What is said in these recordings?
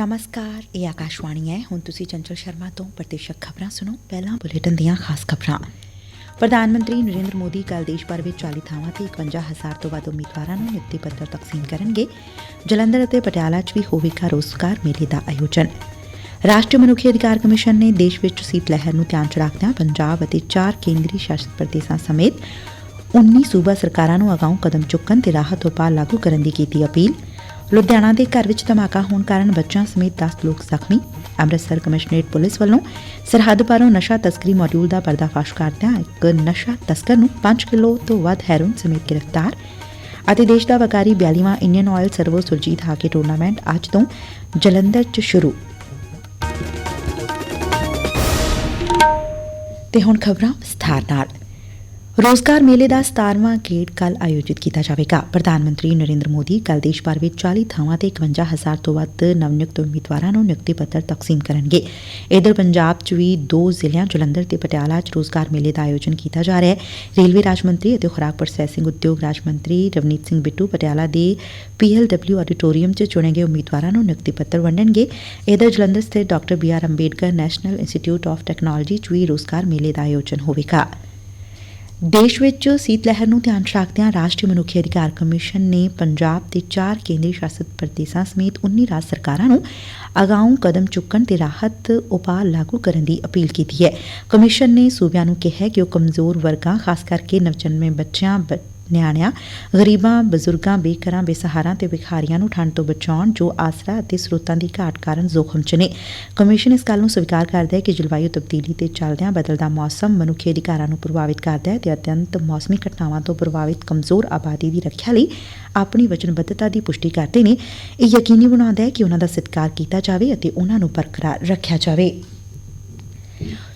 ਨਮਸਕਾਰ, ਇਹ ਆਕਾਸ਼ਵਾਣੀ ਹੈ। ਹੁਣ ਤੁਸੀਂ ਚੰਚਲ ਸ਼ਰਮਾ ਤੋਂ ਪ੍ਰਤੀਸ਼ਕ ਖਬਰਾਂ ਸੁਣੋ। ਪਹਿਲਾਂ ਬੁਲੇਟਿਨ ਦੀਆਂ ਖਾਸ ਖਬਰਾਂ। ਪ੍ਰਧਾਨ ਮੰਤਰੀ ਨਰਿੰਦਰ ਮੋਦੀ ਕੱਲ ਦੇਸ਼ ਭਰ ਵਿੱਚ 40 ਥਾਵਾਂ ਤੇ 51000 ਤੋਂ ਵੱਧ ਉਮੀਦਵਾਰਾਂ ਨੂੰ ਨਿਯੁਕਤੀ ਪੱਤਰ ਤਕਸੀਮ ਕਰਨਗੇ। ਜਲੰਧਰ ਅਤੇ ਪਟਿਆਲਾ 'ਚ ਵੀ ਹੋਵੇਗਾ ਰੋਜ਼ਗਾਰ ਮੇਲੇ ਦਾ ਆਯੋਜਨ। ਰਾਸ਼ਟਰੀ ਮਨੁੱਖੀ ਅਧਿਕਾਰ ਕਮਿਸ਼ਨ ਨੇ ਦੇਸ਼ ਵਿੱਚ ਸੀਤ ਲਹਿਰ ਨੂੰ ਧਿਆਨ 'ਚ ਰੱਖਦਿਆਂ ਪੰਜਾਬ ਅਤੇ ਚਾਰ ਕੇਂਦਰੀ ਸ਼ਾਸਿਤ ਪ੍ਰਦੇਸ਼ਾਂ ਸਮੇਤ 19 ਸੂਬਾ ਸਰਕਾਰਾਂ ਨੂੰ ਅਗਾਊਂ ਕਦਮ ਚੁੱਕਣ ਤੇ ਰਾਹਤ ਉਪਾਅ ਲਾਗੂ ਕਰਨ ਦੀ ਕੀਤੀ ਅਪੀਲ। ਲੁਧਿਆਣਾ ਦੇ ਘਰ ਵਿੱਚ ਧਮਾਕਾ ਹੋਣ ਕਾਰਨ ਬੱਚਿਆਂ ਸਮੇਤ 10 ਲੋਕ ਜ਼ਖਮੀ। ਅੰਮ੍ਰਿਤਸਰ ਕਮਿਸ਼ਨਰੇਟ ਪੁਲਿਸ ਵੱਲੋਂ ਸਰਹੱਦ ਪਾਰੋਂ ਨਸ਼ਾ ਤਸਕਰੀ ਮੋਡਿਊਲ ਦਾ ਪਰਦਾਫਾਸ਼ ਕਰਦਿਆਂ ਇੱਕ ਨਸ਼ਾ ਤਸਕਰ ਨੂੰ 5 ਕਿਲੋ ਤੋਂ ਵੱਧ ਹੈਰੋਇਨ ਸਮੇਤ ਗ੍ਰਿਫਤਾਰ ਅਤੇ ਦੇਸ਼ ਦਾ ਵਕਾਰੀ 42ਵਾਂ Indian Oil Servo Surjit hockey tournament ਅੱਜ ਤੋਂ ਜਲੰਧਰ 'ਚ ਸ਼ੁਰੂ। ਤੇ ਹੁਣ ਖਬਰਾਂ ਵਿਸਥਾਰ ਨਾਲ। ਰੋਜ਼ਗਾਰ ਮੇਲੇ ਦਾ 17ਵਾਂ ਗੇੜ ਕੱਲ ਆਯੋਜਿਤ ਕੀਤਾ ਜਾਵੇਗਾ। ਪ੍ਰਧਾਨ ਮੰਤਰੀ ਨਰਿੰਦਰ ਮੋਦੀ ਕੱਲ ਦੇਸ਼ ਭਰ ਵਿੱਚ 40 ਥਾਵਾਂ ਤੇ 51000 ਤੋਂ ਵੱਧ ਨਵਨਿਯੁਕਤ ਉਮੀਦਵਾਰਾਂ ਨੂੰ ਨਿਯੁਕਤੀ ਪੱਤਰ ਤਕਸੀਮ ਕਰਨਗੇ। ਇਧਰ ਪੰਜਾਬ 'ਚ ਵੀ ਦੋ ਜ਼ਿਲ੍ਹਿਆਂ, ਜਲੰਧਰ ਤੇ ਪਟਿਆਲਾ 'ਚ ਰੋਜ਼ਗਾਰ ਮੇਲੇ ਦਾ ਆਯੋਜਨ ਕੀਤਾ ਜਾ ਰਿਹਾ ਹੈ। ਰੇਲਵੇ ਰਾਜ ਮੰਤਰੀ ਅਤੇ ਖੁਰਾਕ ਪ੍ਰੋਸੈਸਿੰਗ ਉਦਯੋਗ ਰਾਜ ਮੰਤਰੀ ਰਵਨੀਤ ਸਿੰਘ ਬਿੱਟੂ ਪਟਿਆਲਾ ਦੇ ਪੀਐਲਡਬਲਿਊ ਆਡੀਟੋਰੀਅਮ 'ਚ ਚੁਣੇ ਗਏ ਉਮੀਦਵਾਰਾਂ ਨੂੰ ਨਿਯੁਕਤੀ ਪੱਤਰ ਵੰਡਣਗੇ। ਇਧਰ ਜਲੰਧਰ ਸਥਿਤ doctor B R Ambedkar National Institute of Technology 'ਚ ਵੀ ਰੋਜ਼ਗਾਰ ਮੇਲੇ ਦਾ ਆਯੋਜਨ ਹੋਵੇਗਾ। ਦੇਸ਼ ਵਿੱਚ ਸੀਤ ਲਹਿਰ ਨੂੰ ਧਿਆਨ 'ਚ ਰੱਖਦਿਆਂ ਰਾਸ਼ਟਰੀ ਮਨੁੱਖੀ ਅਧਿਕਾਰ ਕਮਿਸ਼ਨ ਨੇ ਪੰਜਾਬ ਦੇ ਚਾਰ ਕੇਂਦਰੀ ਸ਼ਾਸਤ ਪ੍ਰਦੇਸ਼ਾਂ ਸਮੇਤ 19 ਰਾਜ ਸਰਕਾਰਾਂ ਨੂੰ ਅਗਾਊਂ ਕਦਮ ਚੁੱਕਣ ਤੇ ਰਾਹਤ ਉਪਾਅ ਲਾਗੂ ਕਰਨ ਦੀ ਅਪੀਲ ਕੀਤੀ ਹੈ। ਕਮਿਸ਼ਨ ਨੇ ਸੂਬਿਆਂ ਨੂੰ ਕਿਹਾ ਕਿ ਉਹ ਕਮਜ਼ੋਰ ਵਰਗਾਂ, ਖਾਸ ਕਰਕੇ ਨਵਜਨਮੇ ਬੱਚਿਆਂ ਨਿਆਣਿਆਂ, ਗਰੀਬਾਂ, ਬਜ਼ੁਰਗਾਂ, ਬੇਘਰਾਂ, ਬੇਸਹਾਰਾਂ ਤੇ ਵਿਖਾਰੀਆਂ ਨੂੰ ਠੰਡ ਤੋਂ ਬਚਾਉਣ ਜੋ ਆਸਰਾ ਅਤੇ ਸਰੋਤਾਂ ਦੀ ਘਾਟ ਕਾਰਨ ਜ਼ੋਖਮ 'ਚ ਨੇ ਕਮਿਸ਼ਨ ਇਸ ਗੱਲ ਨੂੰ ਸਵੀਕਾਰ ਕਰਦਾ ਹੈ ਕਿ ਜਲਵਾਯੂ ਤਬਦੀਲੀ ਤੇ ਚੱਲਦਿਆਂ ਬਦਲਦਾ ਮੌਸਮ ਮਨੁੱਖੀ ਅਧਿਕਾਰਾਂ ਨੂੰ ਪ੍ਰਭਾਵਿਤ ਕਰਦਾ ਹੈ ਤੇ ਅਤਿਅੰਤ ਮੌਸਮੀ ਘਟਨਾਵਾਂ ਤੋਂ ਪ੍ਰਭਾਵਿਤ ਕਮਜ਼ੋਰ ਆਬਾਦੀ ਦੀ ਰੱਖਿਆ ਲਈ ਆਪਣੀ ਵਚਨਬੱਧਤਾ ਦੀ ਪੁਸ਼ਟੀ ਕਰਦੇ ਨੇ। ਇਹ ਯਕੀਨੀ ਬਣਾਉਂਦਾ ਹੈ ਕਿ ਉਹਨਾਂ ਦਾ ਸਤਿਕਾਰ ਕੀਤਾ ਜਾਵੇ ਅਤੇ ਉਹਨਾਂ ਨੂੰ ਬਰਕਰਾਰ ਰੱਖਿਆ ਜਾਵੇ।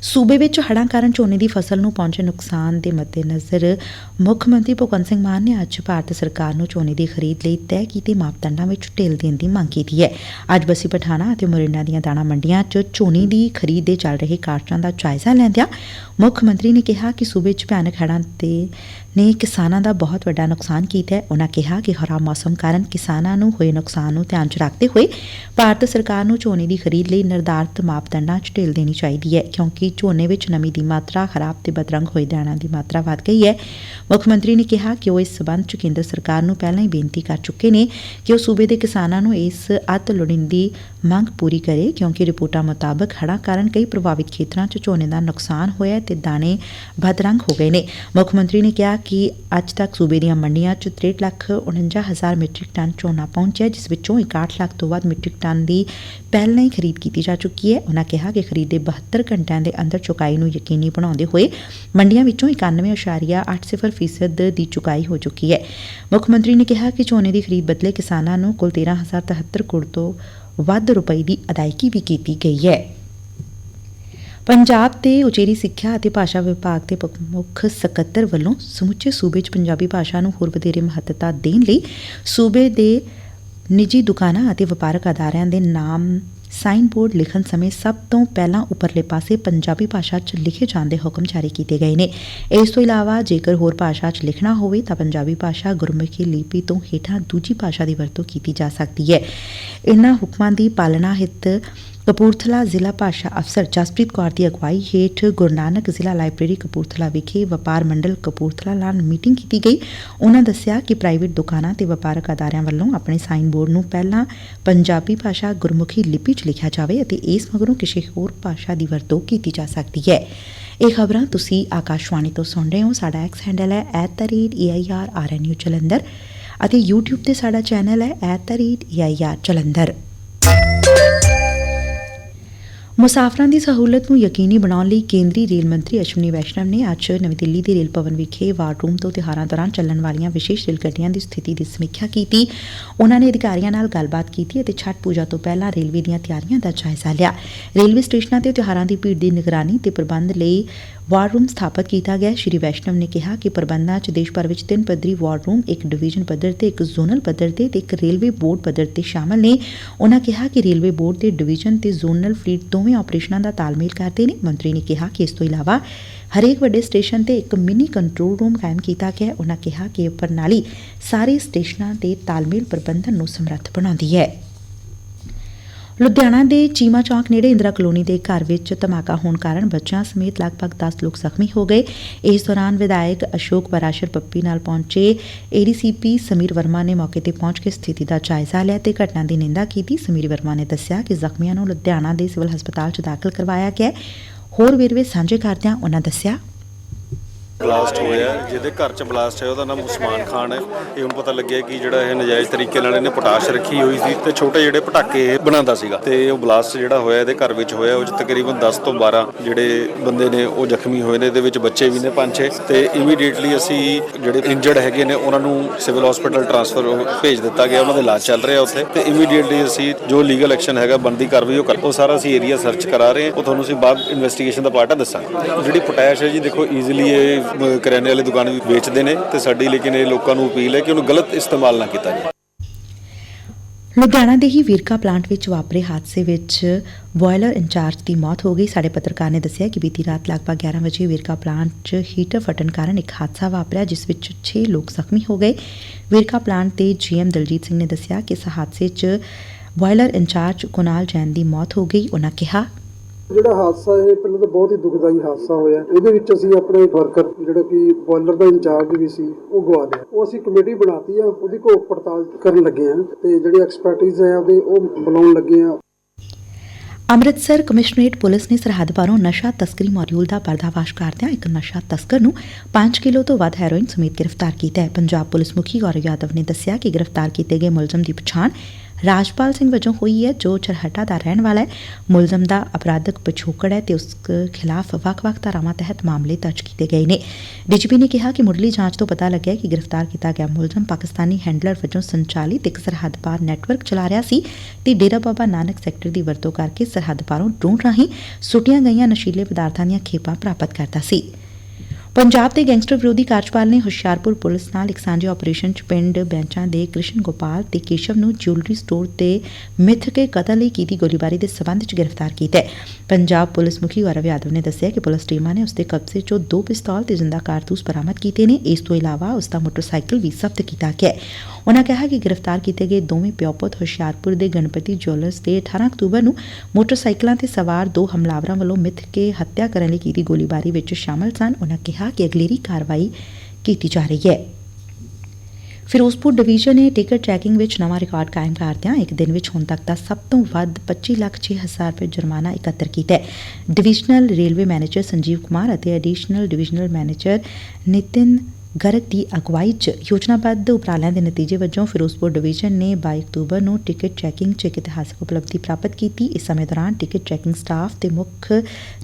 ਸੂਬੇ ਵਿੱਚ ਹੜ੍ਹਾਂ ਕਾਰਨ ਝੋਨੇ ਦੀ ਫਸਲ ਨੂੰ ਪਹੁੰਚੇ ਨੁਕਸਾਨ ਦੇ ਮੱਦੇਨਜ਼ਰ ਮੁੱਖ ਮੰਤਰੀ ਭਗਵੰਤ ਸਿੰਘ ਮਾਨ ਨੇ ਅੱਜ ਭਾਰਤ ਸਰਕਾਰ ਨੂੰ ਝੋਨੇ ਦੀ ਖਰੀਦ ਲਈ ਤੈਅ ਕੀਤੇ ਮਾਪਦੰਡਾਂ ਵਿੱਚ ਢਿੱਲ ਦੇਣ ਦੀ ਮੰਗ ਕੀਤੀ ਹੈ। ਅੱਜ ਬਸੀ ਪਠਾਣਾ ਅਤੇ ਮੋਰਿੰਡਾ ਦੀਆਂ ਦਾਣਾ ਮੰਡੀਆਂ 'ਚ ਝੋਨੇ ਦੀ ਖਰੀਦ ਦੇ ਚੱਲ ਰਹੇ ਕਾਰਜਾਂ ਦਾ ਜਾਇਜ਼ਾ ਲੈਂਦਿਆਂ ਮੁੱਖ ਮੰਤਰੀ ਨੇ ਕਿਹਾ ਕਿ ਸੂਬੇ 'ਚ ਭਿਆਨਕ ਹੜ੍ਹਾਂ ਤੇ ਨੇ ਕਿਸਾਨਾਂ ਦਾ ਬਹੁਤ ਵੱਡਾ ਨੁਕਸਾਨ ਕੀਤਾ ਹੈ। ਉਹਨਾਂ ਕਿਹਾ ਕਿ ਖਰਾਬ ਮੌਸਮ ਕਾਰਨ ਕਿਸਾਨਾਂ ਨੂੰ ਹੋਏ ਨੁਕਸਾਨ ਨੂੰ ਧਿਆਨ 'ਚ ਰੱਖਦੇ ਹੋਏ ਭਾਰਤ ਸਰਕਾਰ ਨੂੰ ਝੋਨੇ ਦੀ ਖਰੀਦ ਲਈ ਨਿਰਧਾਰਤ ਮਾਪਦੰਡਾਂ 'ਚ ਢਿੱਲ ਦੇਣੀ ਚਾਹੀਦੀ ਹੈ, ਕਿਉਂਕਿ ਝੋਨੇ ਵਿੱਚ ਨਮੀ ਦੀ ਮਾਤਰਾ ਖਰਾਬ ਤੇ ਬਦਰੰਗ ਹੋਏ ਦਾਣਾ ਦੀ ਮਾਤਰਾ ਵਧ ਗਈ ਹੈ। ਮੁੱਖ ਮੰਤਰੀ ਨੇ ਕਿਹਾ ਕਿ ਉਹ ਇਸ ਸਬੰਧ 'ਚ ਕੇਂਦਰ ਸਰਕਾਰ ਨੂੰ ਪਹਿਲਾਂ ਹੀ ਬੇਨਤੀ ਕਰ ਚੁੱਕੇ ਨੇ ਕਿ ਉਹ ਸੂਬੇ ਦੇ ਕਿਸਾਨਾਂ ਨੂੰ ਇਸ ਅਤ ਲੋੜੀਂਦੀ ਮੰਗ ਪੂਰੀ ਕਰੇ ਕਿਉਂਕਿ ਰਿਪੋਰਟਾਂ ਮੁਤਾਬਕ ਹੜ੍ਹਾਂ ਕਾਰਨ ਕਈ ਪ੍ਰਭਾਵਿਤ ਖੇਤਰਾਂ 'ਚ ਝੋਨੇ ਦਾ ਨੁਕਸਾਨ ਹੋਇਆ ਤੇ ਦਾਣੇ ਬਦਰੰਗ ਹੋ ਗਏ ਨੇ। ਮੁੱਖ ਮੰਤਰੀ ਨੇ ਕਿਹਾ ਕਿ ਅੱਜ ਤੱਕ ਸੂਬੇ ਦੀਆਂ ਮੰਡੀਆਂ 'ਚ 63 ਲੱਖ 49000 ਮੀਟ੍ਰਿਕ ਟਨ ਝੋਨਾ ਪਹੁੰਚਿਆ ਜਿਸ ਵਿੱਚੋਂ 61 ਲੱਖ ਤੋਂ ਵੱਧ ਮੀਟ੍ਰਿਕ ਟਨ ਦੀ ਪਹਿਲਾਂ ਹੀ ਖਰੀਦ ਕੀਤੀ ਜਾ ਚੁੱਕੀ ਹੈ। ਉਹਨਾਂ ਕਿਹਾ ਕਿ ਖਰੀਦ ਦੇ 72 ਘੰਟਿਆਂ ਦੇ ਅੰਦਰ ਚੁਕਾਈ ਨੂੰ ਯਕੀਨੀ ਬਣਾਉਂਦੇ ਹੋਏ ਮੰਡੀਆਂ ਵਿੱਚੋਂ 91.80% ਦੀ ਚੁਕਾਈ ਹੋ ਚੁੱਕੀ ਹੈ। ਮੁੱਖ ਮੰਤਰੀ ਨੇ ਕਿਹਾ ਕਿ ਝੋਨੇ ਦੀ ਖਰੀਦ ਬਦਲੇ ਕਿਸਾਨਾਂ ਨੂੰ ਕੁੱਲ 13073 ਕਰੋੜ ਤੋਂ ਵੱਧ ਰੁਪਏ ਦੀ ਅਦਾਇਗੀ ਵੀ ਕੀਤੀ ਗਈ ਹੈ। ਪੰਜਾਬ ਦੇ ਉਚੇਰੀ ਸਿੱਖਿਆ ਅਤੇ ਭਾਸ਼ਾ ਵਿਭਾਗ ਦੇ ਮੁੱਖ ਸਕੱਤਰ ਵੱਲੋਂ ਸਮੁੱਚੇ ਸੂਬੇ 'ਚ ਪੰਜਾਬੀ ਭਾਸ਼ਾ ਨੂੰ ਹੋਰ ਵਧੇਰੇ ਮਹੱਤਤਾ ਦੇਣ ਲਈ ਸੂਬੇ ਦੇ ਨਿੱਜੀ ਦੁਕਾਨਾਂ ਅਤੇ ਵਪਾਰਕ ਅਦਾਰਿਆਂ ਦੇ ਨਾਮ ਸਾਈਨ ਬੋਰਡ ਲਿਖਣ ਸਮੇਂ ਸਭ ਤੋਂ ਪਹਿਲਾਂ ਉੱਪਰਲੇ ਪਾਸੇ ਪੰਜਾਬੀ ਭਾਸ਼ਾ 'ਚ ਲਿਖੇ ਜਾਣ ਦੇ ਹੁਕਮ ਜਾਰੀ ਕੀਤੇ ਗਏ ਨੇ। ਇਸ ਤੋਂ ਇਲਾਵਾ ਜੇਕਰ ਹੋਰ ਭਾਸ਼ਾ 'ਚ ਲਿਖਣਾ ਹੋਵੇ ਤਾਂ ਪੰਜਾਬੀ ਭਾਸ਼ਾ ਗੁਰਮੁਖੀ ਲਿਪੀ ਤੋਂ ਹੇਠਾਂ ਦੂਜੀ ਭਾਸ਼ਾ ਦੀ ਵਰਤੋਂ ਕੀਤੀ ਜਾ ਸਕਦੀ ਹੈ। ਇਨ੍ਹਾਂ ਹੁਕਮਾਂ ਦੀ ਪਾਲਣਾ, ਹਿੱਤ ਕਪੂਰਥਲਾ ਜ਼ਿਲ੍ਹਾ ਭਾਸ਼ਾ ਅਫਸਰ ਜਸਪ੍ਰੀਤ ਕੌਰ ਦੀ ਅਗਵਾਈ ਹੇਠ ਗੁਰੂ ਨਾਨਕ ਜ਼ਿਲ੍ਹਾ ਲਾਇਬ੍ਰੇਰੀ ਕਪੂਰਥਲਾ ਵਿਖੇ ਵਪਾਰ ਮੰਡਲ ਕਪੂਰਥਲਾ ਨਾਲ ਮੀਟਿੰਗ ਕੀਤੀ ਗਈ। ਉਹਨਾਂ ਦੱਸਿਆ ਕਿ ਪ੍ਰਾਈਵੇਟ ਦੁਕਾਨਾਂ ਤੇ ਵਪਾਰਕ ਅਦਾਰਿਆਂ ਵੱਲੋਂ ਆਪਣੇ ਸਾਈਨ ਬੋਰਡ ਨੂੰ ਪਹਿਲਾਂ ਪੰਜਾਬੀ ਭਾਸ਼ਾ ਗੁਰਮੁਖੀ ਲਿਪੀ 'ਚ ਲਿਖਿਆ ਜਾਵੇ ਅਤੇ ਇਸ ਮਗਰੋਂ ਕਿਸੇ ਹੋਰ ਭਾਸ਼ਾ ਦੀ ਵਰਤੋਂ ਕੀਤੀ ਜਾ ਸਕਦੀ ਹੈ। ਇਹ ਖਬਰਾਂ ਤੁਸੀਂ ਆਕਾਸ਼ਵਾਣੀ ਤੋਂ ਸੁਣ ਰਹੇ ਹੋ। ਸਾਡਾ ਐਕਸ ਹੈਂਡਲ ਹੈ @airrnu ਜਲੰਧਰ ਅਤੇ YouTube ਤੇ ਸਾਡਾ ਚੈਨਲ ਹੈ @air ਜਲੰਧਰ। ਮੁਸਾਫਰਾਂ ਦੀ ਸਹੂਲਤ ਨੂੰ ਯਕੀਨੀ ਬਣਾਉਣ ਲਈ ਕੇਂਦਰੀ ਰੇਲ ਮੰਤਰੀ ਅਸ਼ਵਨੀ ਵੈਸ਼ਨਵ ਨੇ ਅੱਜ ਨਵੀਂ ਦਿੱਲੀ ਦੇ ਰੇਲ ਭਵਨ ਵਿਖੇ ਵਾਰ ਰੂਮ ਤੋਂ ਤਿਹਾਰਾਂ ਦੌਰਾਨ ਚੱਲਣ ਵਾਲੀਆਂ ਵਿਸ਼ੇਸ਼ ਰੇਲ ਗੱਡੀਆਂ ਦੀ ਸਥਿਤੀ ਦੀ ਸਮੀਖਿਆ ਕੀਤੀ। ਉਹਨਾਂ ਨੇ ਅਧਿਕਾਰੀਆਂ ਨਾਲ ਗੱਲਬਾਤ ਕੀਤੀ ਅਤੇ ਛਠ ਪੂਜਾ ਤੋਂ ਪਹਿਲਾਂ ਰੇਲਵੇ ਦੀਆਂ ਤਿਆਰੀਆਂ ਦਾ ਜਾਇਜ਼ਾ ਲਿਆ। ਰੇਲਵੇ ਸਟੇਸ਼ਨਾਂ ਤੇ ਤਿਹਾਰਾਂ ਦੀ ਭੀੜ ਦੀ ਨਿਗਰਾਨੀ ਤੇ ਪ੍ਰਬੰਧ ਲਈ ਵਾਰ ਰੂਮ ਸਥਾਪਿਤ ਕੀਤਾ ਗਿਆ। ਸ਼੍ਰੀ ਵੈਸ਼ਨਵ ਨੇ ਕਿਹਾ ਕਿ ਪ੍ਰਬੰਧਾਂ 'ਚ ਦੇਸ਼ ਭਰ ਵਿੱਚ ਤਿੰਨ ਪੱਧਰੀ ਵਾਰ ਰੂਮ ਇੱਕ ਡਿਵੀਜ਼ਨ ਪੱਧਰ ਤੇ, ਇੱਕ ਜ਼ੋਨਲ ਪੱਧਰ ਤੇ ਤੇ ਇੱਕ ਰੇਲਵੇ ਬੋਰਡ ਪੱਧਰ ਤੇ ਸ਼ਾਮਲ ਨੇ। ਉਹਨਾਂ ਕਿਹਾ ਕਿ ਰੇਲਵੇ ਬੋਰਡ ਦੇ ਡਿਵੀਜ਼ਨ ਤੇ ਜ਼ੋਨਲ ਫਲੀਟ ਦੋਵੇਂ ਆਪਰੇਸ਼ਨਾਂ ਦਾ ਤਾਲਮੇਲ ਕਰਦੇ ਨੇ। ਮੰਤਰੀ ਨੇ ਕਿਹਾ ਕਿ ਇਸ ਤੋਂ ਇਲਾਵਾ ਹਰੇਕ ਵੱਡੇ ਸਟੇਸ਼ਨ ਤੇ ਇੱਕ ਮਿਨੀ ਕੰਟਰੋਲ ਰੂਮ ਕਾਇਮ ਕੀਤਾ ਗਿਆ ਉਹਨਾਂ ਕਿਹਾ ਕਿ ਇਹ ਪ੍ਰਣਾਲੀ ਸਾਰੇ ਸਟੇਸ਼ਨਾਂ ਦੇ ਤਾਲਮੇਲ ਪ੍ਰਬੰਧਨ ਨੂੰ ਸਮਰੱਥ ਬਣਾਉਂਦੀ ਹੈ। ਲੁਧਿਆਣਾ ਦੇ ਚੀਮਾ ਚੌਕ ਨੇੜੇ ਇੰਦਰਾ ਕਲੋਨੀ ਦੇ ਘਰ ਵਿੱਚ ਧਮਾਕਾ ਹੋਣ ਕਾਰਨ ਬੱਚਿਆਂ ਸਮੇਤ ਲਗਭਗ 10 ਲੋਕ ਜ਼ਖਮੀ ਹੋ ਗਏ। ਇਸ ਦੌਰਾਨ ਵਿਧਾਇਕ ਅਸ਼ੋਕ ਪਰਾਸ਼ਰ ਪੱਪੀ ਨਾਲ ਪਹੁੰਚੇ ਏਡੀਸੀਪੀ ਸਮੀਰ ਵਰਮਾ ਨੇ ਮੌਕੇ ਤੇ ਪਹੁੰਚ ਕੇ ਸਥਿਤੀ ਦਾ ਜਾਇਜ਼ਾ ਲਿਆ ਤੇ ਘਟਨਾ ਦੀ ਨਿੰਦਾ ਕੀਤੀ। ਸਮੀਰ ਵਰਮਾ ਨੇ ਦੱਸਿਆ ਕਿ ਜ਼ਖਮੀਆਂ ਨੂੰ ਲੁਧਿਆਣਾ ਦੇ ਸਿਵਲ ਹਸਪਤਾਲ 'ਚ ਦਾਖਲ ਕਰਵਾਇਆ ਗਿਆ ਹੋਰ ਵੇਰਵੇ ਸਾਂਝੇ ਕਰਦਿਆਂ ਉਨ੍ਹਾਂ ਦੱਸਿਆ। ਬਲਾਸਟ ਹੋਇਆ, ਜਿਹਦੇ ਘਰ ਚ ਬਲਾਸਟ ਹੈ, ਉਹਦਾ ਨਾਮ ਉਸਮਾਨ ਖਾਨ ਹੈ। ਇਹ ਹੁਣ ਪਤਾ ਲੱਗਿਆ ਕਿ ਜਿਹੜਾ ਇਹ ਨਜਾਇਜ਼ ਤਰੀਕੇ ਨਾਲ ਇਹਨੇ ਪੋਟਾਸ਼ ਰੱਖੀ ਹੋਈ ਸੀ ਤੇ ਛੋਟੇ ਜਿਹੜੇ ਪਟਾਕੇ ਇਹ ਬਣਾਉਂਦਾ ਸੀਗਾ। ਤੇ ਉਹ ਬਲਾਸਟ ਜਿਹੜਾ ਹੋਇਆ, ਇਹਦੇ ਘਰ ਵਿੱਚ ਹੋਇਆ, ਉਹ 'ਚ ਤਕਰੀਬਨ 10 ਤੋਂ 12 ਜਿਹੜੇ ਬੰਦੇ ਨੇ, ਉਹ ਜ਼ਖਮੀ ਹੋਏ ਨੇ, ਇਹਦੇ ਵਿੱਚ ਬੱਚੇ ਵੀ ਨੇ ਪੰਜ ਛੇ। ਤੇ ਇਮੀਡੀਏਟਲੀ ਅਸੀਂ ਜਿਹੜੇ ਇੰਜਰਡ ਹੈਗੇ ਨੇ, ਉਹਨਾਂ ਨੂੰ ਸਿਵਲ ਹਸਪੀਟਲ ਟ੍ਰਾਂਸਫਰ ਭੇਜ ਦਿੱਤਾ ਗਿਆ, ਉਹਨਾਂ ਦਾ ਇਲਾਜ ਚੱਲ ਰਿਹਾ ਉੱਥੇ। ਤੇ ਇਮੀਡੀਏਟਲੀ ਅਸੀਂ ਜੋ ਲੀਗਲ ਐਕਸ਼ਨ ਹੈਗਾ, ਬਣਦੀ ਕਾਰਵਾਈ ਉਹ ਕਰ ਉਹ ਸਾਰਾ ਅਸੀਂ ਏਰੀਆ ਸਰਚ ਕਰਾ ਰਹੇ ਹਾਂ। ਉਹ ਤੁਹਾਨੂੰ ਅਸੀਂ ਬਾਅਦ ਇਨਵੈਸਟੀਗੇਸ਼ਨ ਦਾ ਪਾਰਟ ਆ ਦੱਸਾਂਗੇ। ਜਿਹੜੀ ਪੋਟਾਸ਼ ਹੈ ਜੀ, ਦੇਖੋ ਈਜ਼ੀਲੀ ਇਹ ਕਰਿਆਨੇ ਵਾਲੀ ਦੁਕਾਨ ਵੀ ਵੇਚਦੇ ਨੇ ਤੇ ਸਾਡੀ ਲੇਕਿਨ ਇਹ ਲੋਕਾਂ ਨੂੰ ਅਪੀਲ ਹੈ ਕਿ ਉਹਨੂੰ ਗਲਤ ਇਸਤੇਮਾਲ ਨਾ ਕੀਤਾ ਜਾਵੇ। ਲੁਧਿਆਣਾ ਦੇ ਹੀ ਵੀਰਕਾ ਪਲਾਂਟ ਵਿੱਚ ਵਾਪਰੇ ਹਾਦਸੇ ਵਿੱਚ ਬੋਇਲਰ ਇੰਚਾਰਜ ਦੀ ਮੌਤ ਹੋ ਗਈ। ਸਾਡੇ ਪੱਤਰਕਾਰ ਨੇ ਦੱਸਿਆ ਕਿ ਬੀਤੀ ਰਾਤ ਲਗਭਗ 11 ਵਜੇ ਵੀਰਕਾ ਪਲਾਂਟ 'ਚ ਹੀਟਰ ਫਟਣ ਕਾਰਨ ਇੱਕ ਹਾਦਸਾ ਵਾਪਰਿਆ, ਜਿਸ ਵਿੱਚ 6 ਲੋਕ ਜ਼ਖਮੀ ਹੋ ਗਏ। ਵੀਰਕਾ ਪਲਾਂਟ ਦੇ ਜੀਐਮ ਦਲਜੀਤ ਸਿੰਘ ਨੇ ਦੱਸਿਆ ਕਿ ਇਸ ਹਾਦਸੇ 'ਚ ਬੋਇਲਰ ਇੰਚਾਰਜ ਕੁਨਾਲ ਜੈਨ ਦੀ ਮੌਤ ਹੋ ਗਈ। ਉਹਨਾਂ ਕਿਹਾ ਜਿਹੜਾ ਹਾਦਸਾ ਇਹ ਪਹਿਲਾਂ ਤਾਂ ਬਹੁਤ ਹੀ ਦੁਖਦਾਈ ਹਾਦਸਾ ਹੋਇਆ। ਇਹਦੇ ਵਿੱਚ ਅਸੀਂ ਆਪਣੇ ਵਰਕਰ, ਜਿਹੜਾ ਕਿ ਬੋਇਲਰ ਦਾ ਇੰਚਾਰਜ ਵੀ ਸੀ, ਉਹ ਗਵਾ ਲਿਆ। ਉਹ ਅਸੀਂ ਕਮੇਟੀ ਬਣਾਤੀ ਆ, ਉਹਦੀ ਘੋਖ ਪੜਤਾਲ ਕਰਨ ਲੱਗੇ ਆ ਤੇ ਜਿਹੜੀ ਐਕਸਪਰਟਿਜ਼ ਹੈ ਉਹਦੇ, ਉਹ ਬੁਲਾਉਣ ਲੱਗੇ ਆ। ਅੰਮ੍ਰਿਤਸਰ ਕਮਿਸ਼ਨਰੇਟ ਪੁਲਿਸ ਨੇ ਸਰਹੱਦ ਪਾਰੋਂ ਨਸ਼ਾ ਤਸਕਰੀ ਮੋਡਿਊਲ ਦਾ ਪਰਦਾਫਾਸ਼ ਕਰਦਿਆਂ ਇੱਕ ਨਸ਼ਾ ਤਸਕਰ ਨੂੰ 5 ਕਿਲੋ ਤੋਂ ਵੱਧ ਹੈਰੋਇਨ ਸਮੇਤ ਗ੍ਰਿਫਤਾਰ ਕੀਤਾ ਹੈ। ਪੰਜਾਬ ਪੁਲਿਸ ਮੁਖੀ ਗੌਰਵ ਯਾਦਵ ਨੇ ਦੱਸਿਆ ਕਿ ਗ੍ਰਿਫਤਾਰ ਕੀਤੇ ਗਏ ਮੁਲਜ਼ਮ ਦੀ ਪਛਾਣ ਰਾਜਪਾਲ ਸਿੰਘ ਵਜੋਂ ਹੋਈ ਹੈ, ਜੋ ਚਰਹਟਾ ਦਾ ਰਹਿਣ ਵਾਲਾ ਹੈ। ਮੁਲਜ਼ਮ ਦਾ ਅਪਰਾਧਿਕ ਪਿਛੋਕੜ ਹੈ ਤੇ ਉਸ ਖਿਲਾਫ ਵੱਖ-ਵੱਖ ਧਾਰਾਵਾਂ ਤਹਿਤ ਮਾਮਲੇ ਦਰਜ ਕੀਤੇ ਗਏ ਨੇ। ਡੀਜੀਪੀ ਨੇ ਕਿਹਾ ਕਿ ਮੁੱਢਲੀ ਜਾਂਚ ਤੋਂ ਪਤਾ ਲੱਗਿਆ ਕਿ ਗ੍ਰਿਫਤਾਰ ਕੀਤਾ ਗਿਆ ਮੁਲਜ਼ਮ ਪਾਕਿਸਤਾਨੀ ਹੈਂਡਲਰ ਵਜੋਂ ਸੰਚਾਲਿਤ ਇੱਕ ਸਰਹੱਦ ਪਾਰ ਨੈਟਵਰਕ ਚਲਾ ਰਿਹਾ ਸੀ ਤੇ ਡੇਰਾ ਬਾਬਾ ਨਾਨਕ ਸੈਕਟਰ ਦੀ ਵਰਤੋਂ ਕਰਕੇ ਸਰਹੱਦ ਪਾਰੋਂ ਡਰੋਨ ਰਾਹੀਂ ਸੁੱਟੀਆਂ ਗਈਆਂ ਨਸ਼ੀਲੇ ਪਦਾਰਥਾਂ ਦੀਆਂ ਖੇਪਾਂ ਪ੍ਰਾਪਤ ਕਰਦਾ ਸੀ। ਪੰਜਾਬ ਦੇ ਗੈਂਗਸਟਰ ਵਿਰੋਧੀ ਕਾਰਜਪਾਲ ਨੇ ਹੁਸ਼ਿਆਰਪੁਰ ਪੁਲਿਸ ਨਾਲ ਇੱਕ ਸਾਂਝੇ ਆਪਰੇਸ਼ਨ 'ਚ ਪਿੰਡ ਬੈਂਚਾਂ ਦੇ ਕ੍ਰਿਸ਼ਨ ਗੋਪਾਲ ਤੇ ਕੇਸ਼ਵ ਨੂੰ ਜੁਐਲਰੀ ਸਟੋਰ ਤੇ ਮਿੱਥ ਕੇ ਕਤਲ ਲਈ ਕੀਤੀ ਗੋਲੀਬਾਰੀ ਦੇ ਸਬੰਧ 'ਚ ਗ੍ਰਿਫਤਾਰ ਕੀਤਾ ਹੈ। ਪੰਜਾਬ ਪੁਲਿਸ ਮੁਖੀ ਗੌਰਵ ਯਾਦਵ ਨੇ ਦੱਸਿਆ ਕਿ ਪੁਲਿਸ ਟੀਮਾਂ ਨੇ ਉਸ ਦੇ ਕਬਜ਼ੇ 'ਚੋਂ ਦੋ ਪਿਸਤੌਲ ਤੇ ਜ਼ਿੰਦਾ ਕਾਰਤੂਸ ਬਰਾਮਦ ਕੀਤੇ ਨੇ। ਇਸ ਤੋਂ ਇਲਾਵਾ ਉਸ ਦਾ ਮੋਟਰਸਾਈਕਲ ਵੀ ਜ਼ਬਤ ਕੀਤਾ ਗਿਆ ਹੈ। ਉਨ੍ਹਾਂ ਕਿਹਾ ਕਿ ਗ੍ਰਿਫਤਾਰ ਕੀਤੇ ਗਏ ਦੋਵੇਂ ਪਿਓ ਪੁੱਤ ਹੁਸ਼ਿਆਰਪੁਰ ਦੇ ਗਣਪਤੀ ਜੁਐਲਰਸ ਤੇ 18 ਅਕਤੂਬਰ ਨੂੰ ਮੋਟਰਸਾਈਕਲਾਂ ਤੇ ਸਵਾਰ ਦੋ ਹਮਲਾਵਰਾਂ ਵੱਲੋਂ ਮਿੱਥ ਕੇ ਹੱਤਿਆ ਕਰਨ ਲਈ ਕੀਤੀ ਗੋਲੀਬਾਰੀ ਵਿੱਚ ਸ਼ਾਮਲ ਸਨ। ਉਨ੍ਹਾਂ ਕਿਹਾ ਕਿ ਅਗਲੇਰੀ ਕਾਰਵਾਈ ਕੀਤੀ ਜਾ ਰਹੀ ਹੈ। ਫਿਰੋਜ਼ਪੁਰ ਡਿਵੀਜ਼ਨ ਨੇ ਟਿਕਟ ਚੈਕਿੰਗ ਵਿੱਚ ਨਵਾਂ ਰਿਕਾਰਡ ਕਾਇਮ ਕਰਦਿਆਂ ਇੱਕ ਦਿਨ ਵਿੱਚ ਹੁਣ ਤੱਕ ਦਾ ਸਭ ਤੋਂ ਵੱਧ 25 ਲੱਖ 6 ਹਜ਼ਾਰ ਰੁਪਏ ਜੁਰਮਾਨਾ ਇਕੱਤਰ ਕੀਤਾ ਹੈ। Divisional railway manager Sanjeev Kumar ਅਤੇ additional divisional manager Nitin Garg ਦੀ ਅਗਵਾਈ 'ਚ ਯੋਜਨਾਬੱਧ ਉਪਰਾਲਿਆਂ ਦੇ ਨਤੀਜੇ ਵਜੋਂ ਫਿਰੋਜ਼ਪੁਰ ਡਿਵੀਜ਼ਨ ਨੇ 22 ਅਕਤੂਬਰ ਨੂੰ ਟਿਕਟ ਚੈਕਿੰਗ 'ਚ ਇੱਕ ਇਤਿਹਾਸਕ ਉਪਲਬਧੀ ਪ੍ਰਾਪਤ ਕੀਤੀ। ਇਸ ਸਮੇਂ ਦੌਰਾਨ ਟਿਕਟ ਚੈਕਿੰਗ ਸਟਾਫ ਤੇ ਮੁੱਖ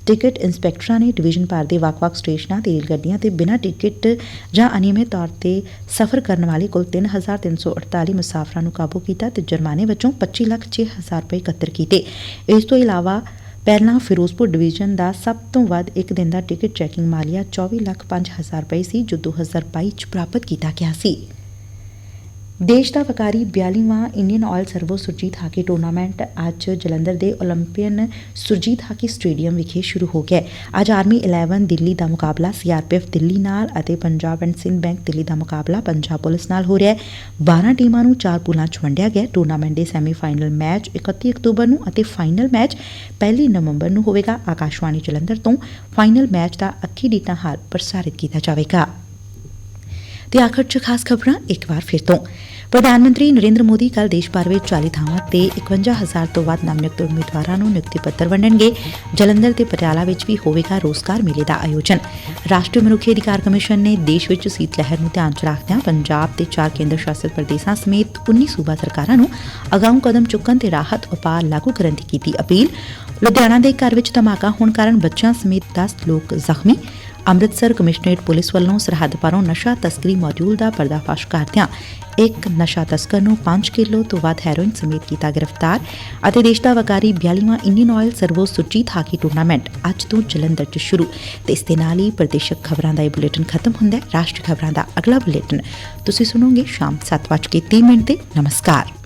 ਟਿਕਟ ਇੰਸਪੈਕਟਰਾਂ ਨੇ ਡਿਵੀਜ਼ਨ ਭਰ ਦੇ ਵੱਖ-ਵੱਖ ਸਟੇਸ਼ਨਾਂ ਤੇ ਰੇਲ ਗੱਡੀਆਂ ਤੇ ਬਿਨਾਂ ਟਿਕਟ ਜਾਂ ਅਨਿਯਮਿਤ ਤੌਰ ਤੇ ਸਫ਼ਰ ਕਰਨ ਵਾਲੇ ਕੁੱਲ 3348 ਮੁਸਾਫਰਾਂ ਨੂੰ ਕਾਬੂ ਕੀਤਾ ਤੇ ਜੁਰਮਾਨੇ ਵਜੋਂ 25 ਲੱਖ 6 ਹਜ਼ਾਰ ਰੁਪਏ ਇਕੱਤਰ ਕੀਤੇ। ਇਸ ਤੋਂ ਇਲਾਵਾ ਪਹਿਲਾਂ ਫਿਰੋਜ਼ਪੁਰ ਡਿਵੀਜ਼ਨ ਦਾ ਸਭ ਤੋਂ ਵੱਧ ਇੱਕ ਦਿਨ ਦਾ ਟਿਕਟ ਚੈਕਿੰਗ ਮਾਲੀਆ 24 ਲੱਖ 5 ਹਜ਼ਾਰ ਰੁਪਏ ਸੀ, ਜੋ 2022 ਚ ਪ੍ਰਾਪਤ ਕੀਤਾ ਗਿਆ ਸੀ। ਦੇਸ਼ ਦਾ ਵਕਾਰੀ 42ਵਾਂ Indian Oil Servo Surjit hockey tournament ਅੱਜ ਜਲੰਧਰ ਦੇ 올림ਪੀਅਨ ਸੁਰਜੀਤ ਹਾਕੀ ਸਟੇਡੀਅਮ ਵਿਖੇ ਸ਼ੁਰੂ ਹੋ ਗਿਆ ਅੱਜ ਆਰਮੀ 11 ਦਿੱਲੀ ਦਾ ਮੁਕਾਬਲਾ ਸੀਆਰਪੀਐਫ ਦਿੱਲੀ ਨਾਲ ਅਤੇ ਪੰਜਾਬ ਐਂਡ ਸਿੰਧ ਬੈਂਕ ਦਿੱਲੀ ਦਾ ਮੁਕਾਬਲਾ ਪੰਜਾਬ ਪੁਲਿਸ ਨਾਲ ਹੋ ਰਿਹਾ ਹੈ। 12 ਟੀਮਾਂ ਨੂੰ ਚਾਰ ਪੂਲਾਂ 'ਚ ਵੰਡਿਆ ਗਿਆ। ਟੂਰਨਾਮੈਂਟ ਦੇ ਸੈਮੀਫਾਈਨਲ ਮੈਚ 31 ਅਕਤੂਬਰ ਨੂੰ ਅਤੇ ਫਾਈਨਲ ਮੈਚ 1 ਨਵੰਬਰ ਨੂੰ ਹੋਵੇਗਾ। ਆਕਾਸ਼ਵਾਣੀ ਜਲੰਧਰ ਤੋਂ ਫਾਈਨਲ ਮੈਚ ਦਾ ਅੱਖੀ ਡਿਟਾ ਹਾਲ ਪ੍ਰਸਾਰਿਤ ਕੀਤਾ ਜਾਵੇਗਾ। ਤੇ ਆਖਰ ਚ ਖਾਸ ਖਬਰਾਂ ਇੱਕ ਵਾਰ ਫਿਰ ਤੋਂ। ਪ੍ਰਧਾਨ ਮੰਤਰੀ ਨਰਿੰਦਰ ਮੋਦੀ ਕੱਲ ਦੇਸ਼ ਭਰ ਵਿੱਚ 40 ਥਾਵਾਂ ਤੇ 51000 ਤੋਂ ਵੱਧ ਨਵਨਿਯੁਕਤ ਉਮੀਦਵਾਰਾਂ ਨੂੰ ਨਿਯੁਕਤੀ ਪੱਤਰ ਵੰਡਣਗੇ। ਜਲੰਧਰ ਤੇ ਪਟਿਆਲਾ ਵਿੱਚ ਵੀ ਹੋਵੇਗਾ ਰੋਜ਼ਗਾਰ ਮੇਲੇ ਦਾ ਆਯੋਜਨ। ਰਾਸ਼ਟਰੀ ਮਨੁੱਖੀ ਅਧਿਕਾਰ ਕਮਿਸ਼ਨ ਨੇ ਦੇਸ਼ ਵਿੱਚ ਸੀਤ ਲਹਿਰ ਨੂੰ ਧਿਆਨ ਚ ਰੱਖਦਿਆਂ ਪੰਜਾਬ ਤੇ ਚਾਰ ਕੇਂਦਰ ਸ਼ਾਸਿਤ ਪ੍ਰਦੇਸ਼ਾਂ ਸਮੇਤ 19 ਸੂਬਾ ਸਰਕਾਰਾਂ ਨੂੰ ਅਗਾਊਂ ਕਦਮ ਚੁੱਕਣ ਤੇ ਰਾਹਤ ਉਪਾਅ ਲਾਗੂ ਕਰਨ ਦੀ ਕੀਤੀ ਅਪੀਲ। ਲੁਧਿਆਣਾ ਦੇ ਘਰ ਵਿੱਚ ਧਮਾਕਾ ਹੋਣ ਕਾਰਨ ਬੱਚਿਆਂ ਸਮੇਤ 10 ਲੋਕ ਜ਼ਖਮੀ। ਅੰਮ੍ਰਿਤਸਰ ਕਮਿਸ਼ਨਰੇਟ ਪੁਲਿਸ ਵੱਲੋਂ ਸਰਹੱਦ ਪਾਰੋਂ ਨਸ਼ਾ ਤਸਕਰੀ ਮੋਡਿਊਲ ਦਾ ਪਰਦਾਫਾਸ਼ ਕਰਦਿਆਂ ਇੱਕ ਨਸ਼ਾ ਤਸਕਰ ਨੂੰ 5 ਕਿਲੋ ਤੋਂ ਵੱਧ ਹੈਰੋਇਨ ਸਮੇਤ ਕੀਤਾ ਗ੍ਰਿਫਤਾਰ ਅਤੇ ਦੇਸ਼ ਦਾ ਵਕਾਰੀ 42ਵਾਂ Indian Oil Servo Surjit hockey tournament ਅੱਜ ਤੋਂ ਜਲੰਧਰ 'ਚ ਸ਼ੁਰੂ। ਤੇ ਇਸ ਦੇ ਨਾਲ ਹੀ ਪ੍ਰਦੇਸ਼ਕ ਖਬਰਾਂ ਦਾ ਇਹ ਬੁਲੇਟਿਨ ਖਤਮ ਹੁੰਦਾ ਹੈ। ਰਾਸ਼ਟਰੀ ਖਬਰਾਂ ਦਾ ਅਗਲਾ ਬੁਲੇਟਿਨ ਤੁਸੀਂ ਸੁਣੋਗੇ ਸ਼ਾਮ 7:30 ਮਿੰਟ ਤੇ। ਨਮਸਕਾਰ।